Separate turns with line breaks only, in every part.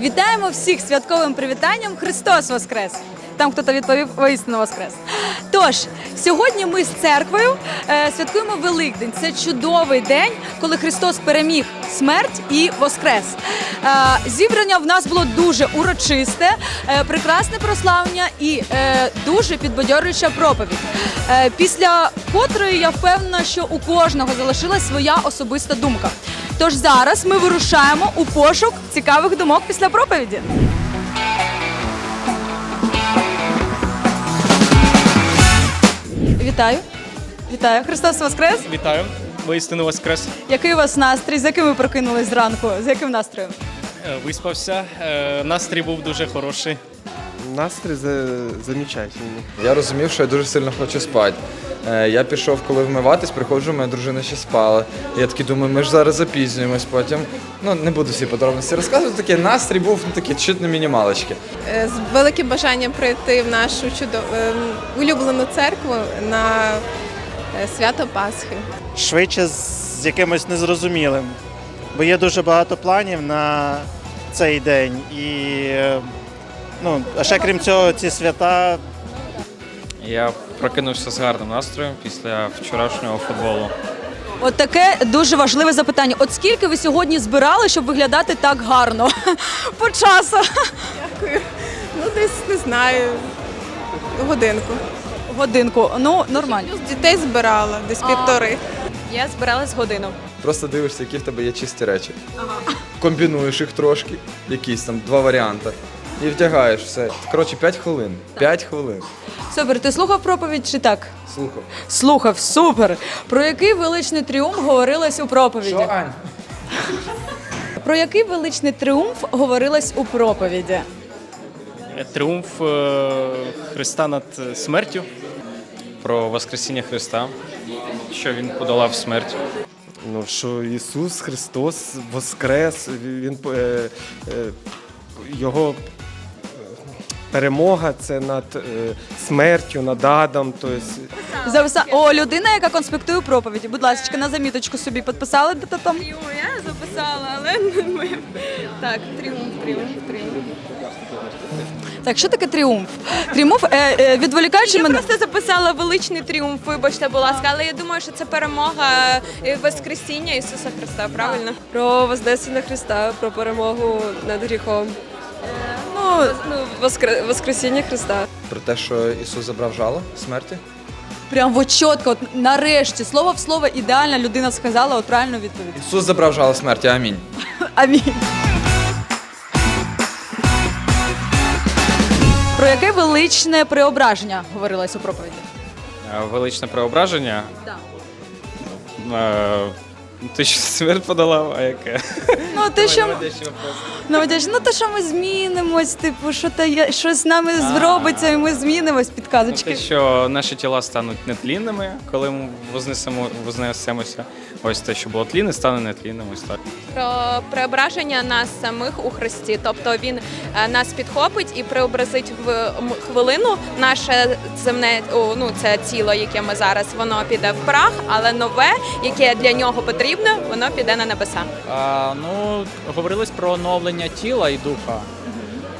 Вітаємо всіх святковим привітанням Христос Воскрес! Там хто-то відповів воістину Воскрес. Тож, сьогодні ми з церквою е, святкуємо Великдень. Це чудовий день, коли Христос переміг смерть і воскрес. Е, зібрання в нас було дуже урочисте, е, прекрасне прославлення і е, дуже підбадьорююча проповідь. Е, після котрої я впевнена, що у кожного залишилась своя особиста думка. Тож зараз ми вирушаємо у пошук цікавих думок після проповіді. Вітаю! Вітаю! Христос Воскрес!
Вітаю, воістину воскрес.
Який у вас настрій? З яким ви прокинулись зранку? З яким настроєм?
Е, Виспався. Е, Настрій був дуже хороший.
Настрій за... замечательний.
Я розумів, що я дуже сильно хочу спати. Е, Я пішов, коли вмиватись, приходжу, моя дружина ще спала. Я такий думаю, ми ж зараз запізнюємось. Потім ну не буду всі подробності розказувати. Такий настрій був ну, такий чуть не мінімалочки.
Е, з великим бажанням прийти в нашу чудо... ем, улюблену церкву на е, свято Пасхи.
швидше з якимось незрозумілим. Бо є дуже багато планів на цей день. І е, ну, а ще крім цього, ці свята
Я прокинувся з гарним настроєм після вчорашнього футболу.
От таке дуже важливе запитання. От скільки ви сьогодні збирали, щоб виглядати так гарно? По часу. Дякую.
Ну, десь не знаю, годинку.
Годинку. Ну, нормально.
З дітей збирала десь півтори.
Я збиралась годину.
Просто дивишся, які в тебе є чисті речі. Комбінуєш їх трошки, якісь там два варіанти. І вдягаєш все. Коротше, 5 хвилин. 5 хвилин.
Супер, ти слухав проповідь чи так?
Слухав.
Слухав, супер. Про який величний тріумф говорилось у проповіді?
Що, Ань?
Про який величний тріумф говорилось у проповіді?
Тріумф е, Христа над смертю.
Про Воскресіння Христа, що він подолав смерть.
Ну що Ісус Христос воскрес, він е, е, його перемога це над е, смертю, над адом. Тобто
Записа... О, людина, яка конспектує проповіді. Будь ласка, на заміточку собі підписали де-то там.
Я записала, але ми... так, тріумф, тріумф, тріумф.
Так, що таке тріумф? Тріумф, е, е, відволікаючи
Я
мене.
просто записала величний тріумф, вибачте, будь ласка, але я думаю, що це перемога і Воскресіння Ісуса Христа, правильно?
Про Вознесення Христа, про перемогу над гріхом.
Ну,
воскре... Воскресіння Христа.
Про те, що Ісус забрав жало смерті.
прям от чітко, от нарешті, слово в слово ідеальна людина сказала от правильну відповідь.
Ісус забрав жало смерті, амінь.
Амінь. Про яке величне преображення говорилось у проповіді?
Е, Величне преображення.
Да.
Е, Ти що смерть подолав, а яке?
Ну, те, що ну, Надяж, ну, те, що ми змінимось, типу, що та є, щось з нами зробиться, і ми змінимось,
Ну,
підказочки.
Те, що наші тіла стануть нетлінними, коли ми вознесемо, вознесемося. Ось те, що було тлінне, стане нетлінним. Ось так.
Про преображення нас самих у Христі. Тобто він е, нас підхопить і преобразить в м- хвилину. Наше земне о, ну це тіло, яке ми зараз, воно піде в прах, але нове, яке для нього потрібно, воно піде на небеса.
А, ну, говорилось про оновлення тіла і духа.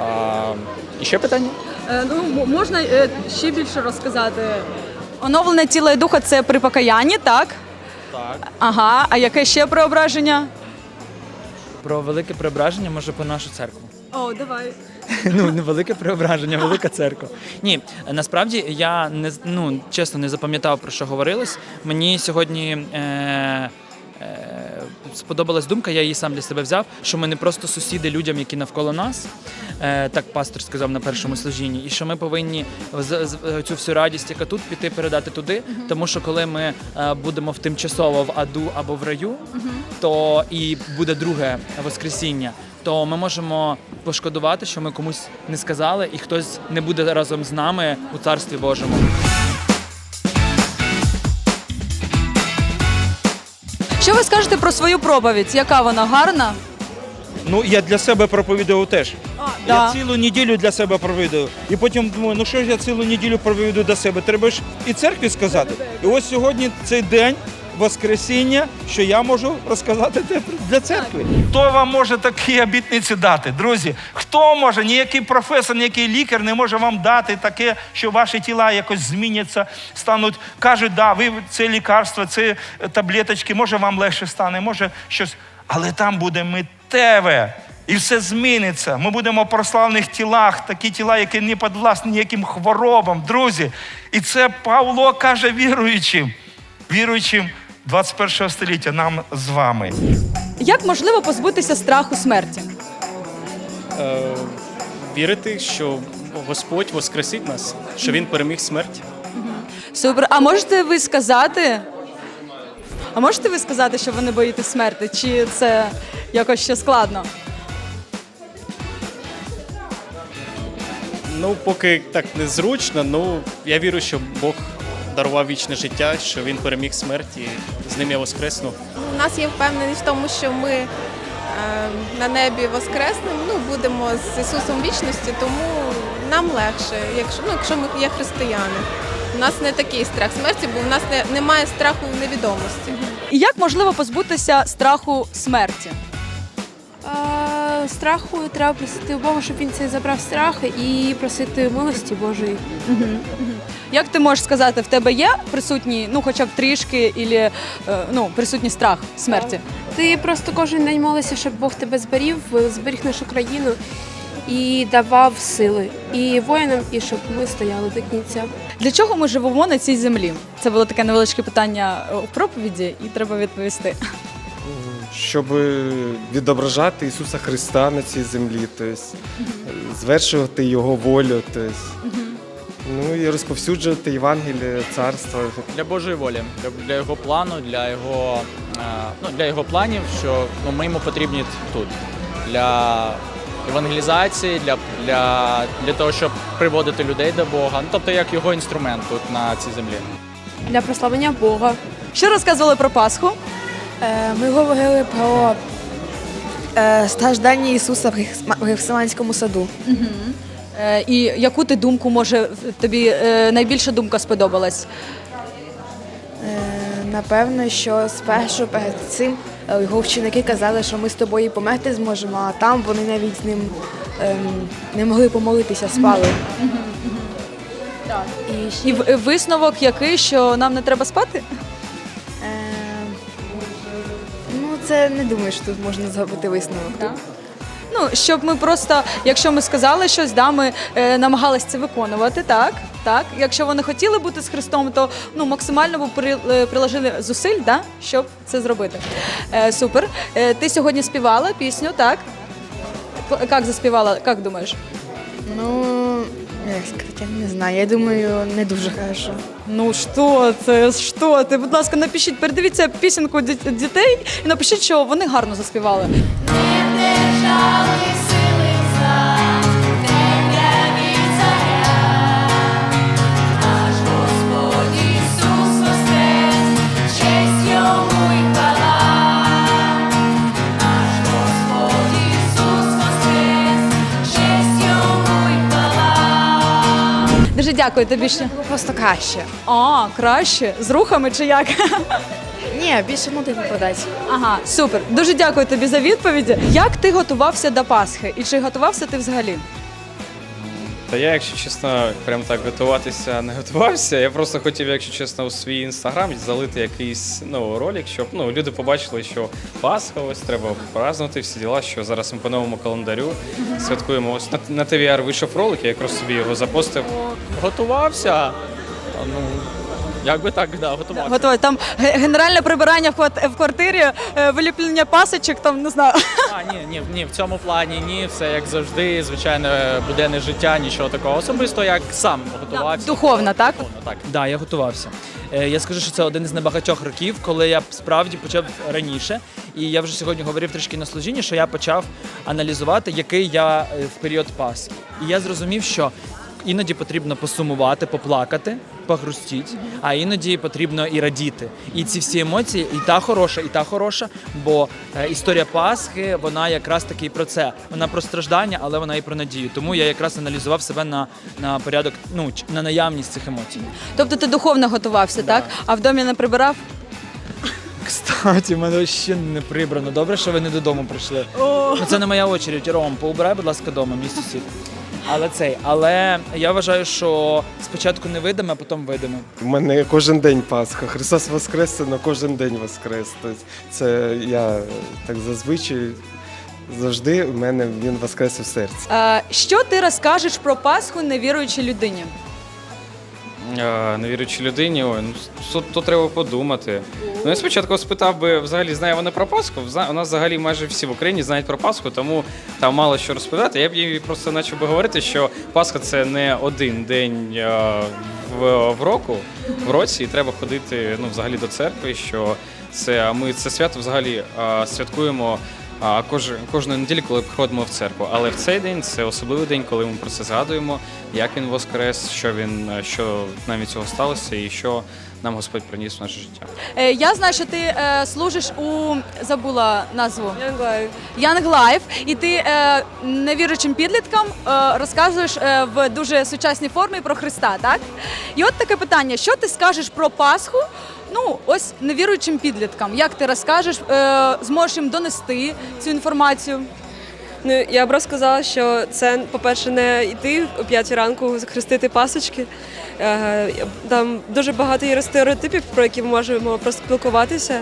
А, і ще питання?
Е, ну, можна ще більше розказати. Оновлене тіло і духа це при покаянні, так?
Так.
Ага, а яке ще преображення?
Про велике преображення може по нашу церкву.
О, давай.
ну, не велике преображення, велика церква. Ні, насправді я не ну, чесно не запам'ятав про що говорилось. Мені сьогодні. Е, е, Сподобалась думка, я її сам для себе взяв, що ми не просто сусіди людям, які навколо нас, е, так пастор сказав на першому служінні, і що ми повинні цю всю радість, яка тут піти передати туди. Тому що коли ми е, будемо в тимчасово в аду або в раю, то і буде друге воскресіння, то ми можемо пошкодувати, що ми комусь не сказали, і хтось не буде разом з нами у царстві Божому.
Що ви скажете про свою проповідь? Яка вона гарна?
Ну, я для себе проповідував теж.
да.
Я цілу неділю для себе проповідую. І потім думаю, ну що ж я цілу неділю проповідую до себе? Треба ж і церкві сказати. І ось сьогодні цей день Воскресіння, що я можу розказати для церкви. Хто вам може такі обітниці дати? Друзі, хто може, ніякий професор, ніякий лікар не може вам дати таке, що ваші тіла якось зміняться, стануть, кажуть, да, ви це лікарство, це е, таблеточки, може вам легше стане, може щось. Але там буде миттєве. І все зміниться. Ми будемо в прославних тілах, такі тіла, які не підвласні ніяким хворобам, друзі. І це Павло каже віруючим, віруючим 21 століття нам з вами.
Як можливо позбутися страху смерті?
Е, вірити, що Господь воскресить нас, що Він переміг смерть.
Супер. А можете ви сказати? А можете ви сказати, що ви не боїтесь смерти? Чи це якось ще складно?
Ну, поки так незручно, ну я вірю, що Бог дарував вічне життя, що Він переміг смерть і з ним я воскресну.
У нас є впевненість в тому, що ми е, на небі воскреснемо, ну, будемо з Ісусом вічності, тому нам легше, якщо, ну, якщо ми є християни. У нас не такий страх смерті, бо у нас не, немає страху невідомості.
І як можливо позбутися страху смерті?
А, страху треба просити у Бога, щоб він це забрав страх і просити милості Божої.
Як ти можеш сказати, в тебе є присутній, ну хоча б трішки, ілі, е, ну, присутній страх смерті?
Ти просто кожен день молишся, щоб Бог тебе зберіг, зберіг нашу країну і давав сили і воїнам, і щоб ми стояли до кінця.
Для чого ми живемо на цій землі? Це було таке невеличке питання е, у проповіді, і треба відповісти.
щоб відображати Ісуса Христа на цій землі, тобто, звершувати Його волю, тобто, ну і розповсюджувати Євангеліє царства.
для Божої волі, для, для його плану, для його, е, ну, для його планів, що ну, ми йому потрібні тут. Для евангелізації, для, для, для того, щоб приводити людей до Бога. Ну, тобто як його інструмент тут на цій землі.
Для прославлення Бога.
Що розказували про Пасху?
Е, Ми говорили про е, страждання Ісуса в Гефсиманському саду.
Е, І яку ти думку може тобі е, найбільша думка сподобалась?
Е, Напевно, що спершу перед цим е, його вченики казали, що ми з тобою померти зможемо, а там вони навіть з ним ем, не могли помолитися, спали.
І в- висновок який, що нам не треба спати?
Е, Ну, це не думаю, що тут можна зробити висновок.
Ну, щоб ми просто, якщо ми сказали щось, да, ми е, намагалися це виконувати, так? Так, якщо вони хотіли бути з Христом, то ну максимально при, е, приложили зусиль, да, щоб це зробити. Е, супер. Е, ти сьогодні співала пісню, так? Як заспівала, як думаєш?
Ну, я не знаю. Я думаю, не дуже хорошо.
Ну що це? Що ти? Будь ласка, напишіть, передивіться пісенку дітей і напишіть, що вони гарно заспівали. Не Дуже дякую тобі ще.
Просто краще.
А, краще. З рухами чи як?
Ні, більше моди подати.
Ага, супер. Дуже дякую тобі за відповіді. Як ти готувався до Пасхи? І чи готувався ти взагалі?
Та я, якщо чесно, прям так готуватися не готувався. Я просто хотів, якщо чесно, у свій інстаграм залити якийсь ну, ролик, щоб ну, люди побачили, що Пасха ось треба празднувати всі діла, що зараз ми по новому календарю святкуємо. Ось на, на ТВР вийшов ролик, я якраз собі його запостив. Готувався. Ну, як би так, да, готувався.
Готовий. Там ге- генеральне прибирання в кват- в квартирі, е, виліплення пасочок, там не знаю.
А, ні, ні, ні, в цьому плані ні, все як завжди, звичайно, буденне життя, нічого такого. Особисто як сам готувався.
Духовно, так?
Духовно, так. Да, я готувався. Е, Я скажу, що це один із небагатьох років, коли я справді почав раніше. І я вже сьогодні говорив трішки на служінні, що я почав аналізувати, який я е, в період Пасхи. І я зрозумів, що іноді потрібно посумувати, поплакати, погрустіть, а іноді потрібно і радіти. І ці всі емоції, і та хороша, і та хороша, бо е, історія Пасхи, вона якраз таки і про це. Вона про страждання, але вона і про надію. Тому я якраз аналізував себе на, на порядок, ну на наявність цих емоцій.
Тобто ти духовно готувався, так? А в домі не прибирав?
хаті в мене ще не прибрано. Добре, що ви не додому прийшли. Це не моя очередь. Ром, поубирай, будь ласка, дома, мій сусід. Але цей, але я вважаю, що спочатку не видимо, а потім видиме.
У мене кожен день Пасха. Христос Воскрес це на кожен день Воскрес. Тобто це я так зазвичай завжди у мене він воскрес у серці.
Е, що ти розкажеш про Пасху невіруючій людині?
Е, Невіруючій людині, ой, ну тут, треба подумати. Ну, я спочатку спитав би, взагалі знає вона про Пасху. У нас взагалі майже всі в Україні знають про Пасху, тому там мало що розповідати. Я б їй просто почав би говорити, що Пасха це не один день е, в, в року, в році, і треба ходити ну, взагалі до церкви. Що це ми це свято взагалі святкуємо. А кож, кожної неділі, коли приходимо в церкву. Але в цей день це особливий день, коли ми про це згадуємо, як він воскрес, що він що нам від цього сталося, і що нам Господь приніс в наше життя.
Е, я знаю, що ти е, служиш у забула назву
Young Life.
Young Life, і ти е, невіруючим підліткам е, розказуєш е, в дуже сучасній формі про Христа, так? І от таке питання: що ти скажеш про Пасху? Ну, ось невіруючим підліткам. Як ти розкажеш, е, зможеш їм донести цю інформацію?
Ну, я б розказала, що це, по-перше, не йти о 5 ранку хрестити пасочки. Е, Там дуже багато є стереотипів, про які ми можемо проспілкуватися.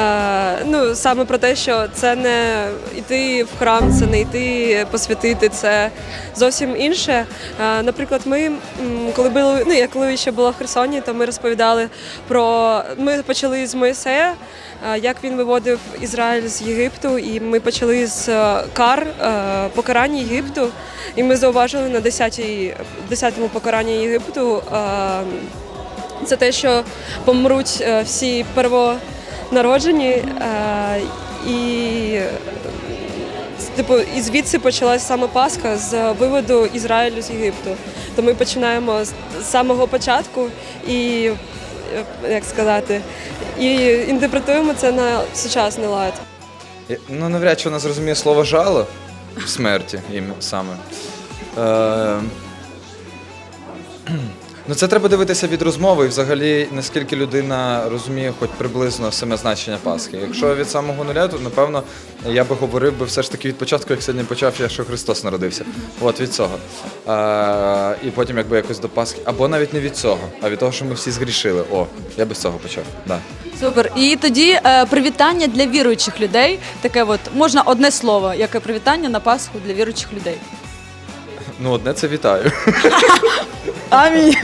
Е, Ну, саме про те, що це не йти в храм, це не йти посвятити, це зовсім інше. Е, Наприклад, ми, коли були, ну, я коли ще була в Херсоні, то ми розповідали про. Ми почали з Моїсея, як він виводив Ізраїль з Єгипту, і ми почали з е, кар е, покарання Єгипту. І ми зауважили на 10-й 10-му покаранні Єгипту. е, Це те, що помруть е, всі первонароджені, е, і е, типу, і звідси почалась саме Пасха з виводу Ізраїлю з Єгипту. То ми починаємо з самого початку і е, як сказати, і інтерпретуємо це на сучасний лад.
Ну, навряд чи вона зрозуміє слово жало в смерті їм саме. Е, ну, це треба дивитися від розмови і взагалі наскільки людина розуміє хоч приблизно саме значення Пасхи. Якщо від самого нуля, то напевно я би говорив би все ж таки від початку, як сьогодні почав, я що Христос народився. От від цього. Е, і потім якби якось до Пасхи. Або навіть не від цього, а від того, що ми всі згрішили. О, я би з цього почав. Да.
Супер. І тоді е, привітання для віруючих людей. Таке от можна одне слово, яке привітання на Пасху для віруючих людей.
Ну, одне це вітаю.
Амінь.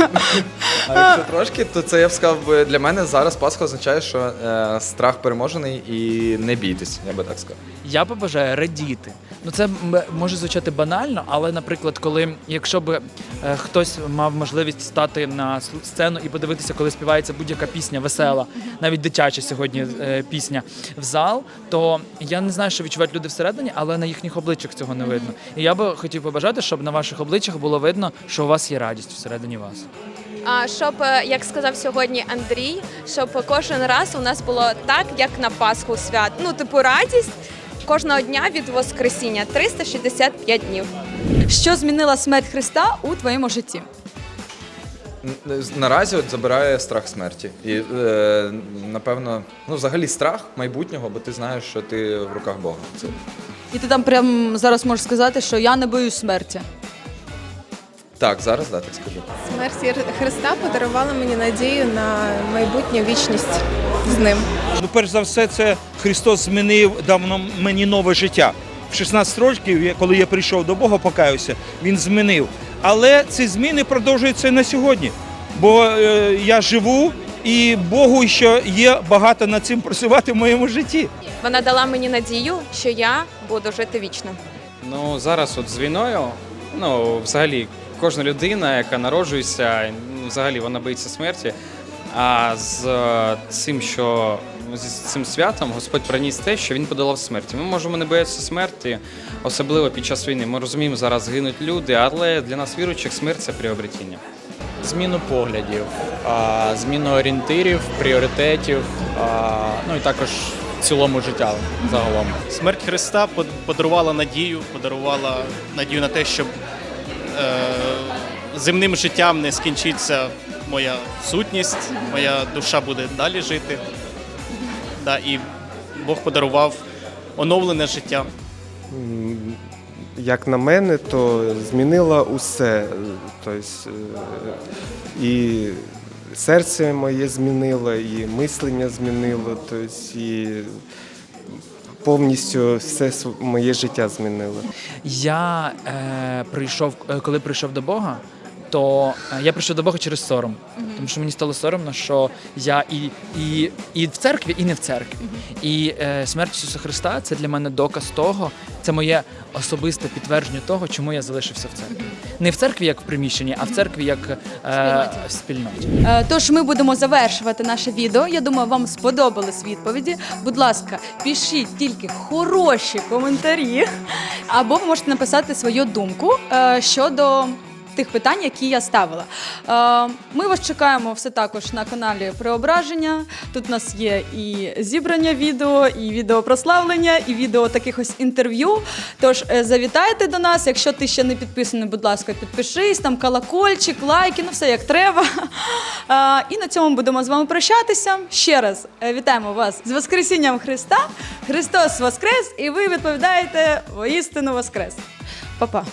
А якщо трошки, то це я б сказав би для мене зараз Пасха означає, що е, страх переможений і не бійтесь, я би так сказав.
Я побажаю радіти. Ну це може звучати банально, але, наприклад, коли якщо б е, хтось мав можливість стати на сцену і подивитися, коли співається будь-яка пісня весела, навіть дитяча сьогодні е, пісня в зал, то я не знаю, що відчувають люди всередині, але на їхніх обличчях цього не видно. І я би хотів побажати, щоб на ваших обличчях було видно, що у вас є радість всередині вас.
А щоб, е, як сказав сьогодні Андрій, щоб кожен раз у нас було так, як на Пасху свят. Ну, типу, радість кожного дня від Воскресіння 365 днів.
Що змінила смерть Христа у твоєму житті?
Наразі от забирає страх смерті. І е, напевно, ну взагалі страх майбутнього, бо ти знаєш, що ти в руках Бога. Це
І ти там прям зараз можеш сказати, що я не боюсь смерті.
Так, зараз да, так скажу.
Смерть Христа подарувала мені надію на майбутню вічність з ним.
Ну, перш за все, це Христос змінив, дав нам- мені нове життя. В 16 років, коли я прийшов до Бога, покаюся, він змінив. Але ці зміни продовжуються і на сьогодні. Бо е, я живу, і Богу ще є багато над цим працювати в моєму житті.
Вона дала мені надію, що я буду жити вічно.
Ну зараз, от з війною, ну взагалі, кожна людина, яка народжується, ну, взагалі вона боїться смерті. А з е, цим, що з цим святом Господь приніс те, що він подолав смерті. Ми можемо не боятися смерті, особливо під час війни. Ми розуміємо, зараз гинуть люди, але для нас віруючих смерть це приобретіння.
Зміну поглядів, зміну орієнтирів, пріоритетів, ну і також в цілому життя загалом.
Смерть Христа подарувала надію, подарувала надію на те, щоб земним життям не скінчиться моя сутність, моя душа буде далі жити. Да, і Бог подарував оновлене життя.
Як на мене, то змінила усе. Тобто, е, і серце моє змінило, і мислення змінило, тобто, і повністю все моє життя змінило.
Я е, прийшов, е, коли прийшов до Бога, то е, я прийшов до Бога через сором. Тому що мені стало соромно, що я і, і, і в церкві, і не в церкві. І е, смерть Ісуса Христа це для мене доказ того, це моє особисте підтвердження того, чому я залишився в церкві. Не в церкві як в приміщенні, а в церкві як е, в спільноті.
Е, Тож ми будемо завершувати наше відео. Я думаю, вам сподобались відповіді. Будь ласка, пишіть тільки хороші коментарі, або ви можете написати свою думку е, щодо. Тих питань, які я ставила. Е, Ми вас чекаємо все також на каналі Преображення. Тут у нас є і зібрання відео, і відео прославлення, і відео таких ось інтерв'ю. Тож е, завітайте до нас. Якщо ти ще не підписаний, будь ласка, підпишись, там колокольчик, лайки, ну все як треба. Е, І на цьому будемо з вами прощатися. Ще раз вітаємо вас з Воскресінням Христа. Христос Воскрес, і ви відповідаєте воістину Воскрес. Па-па.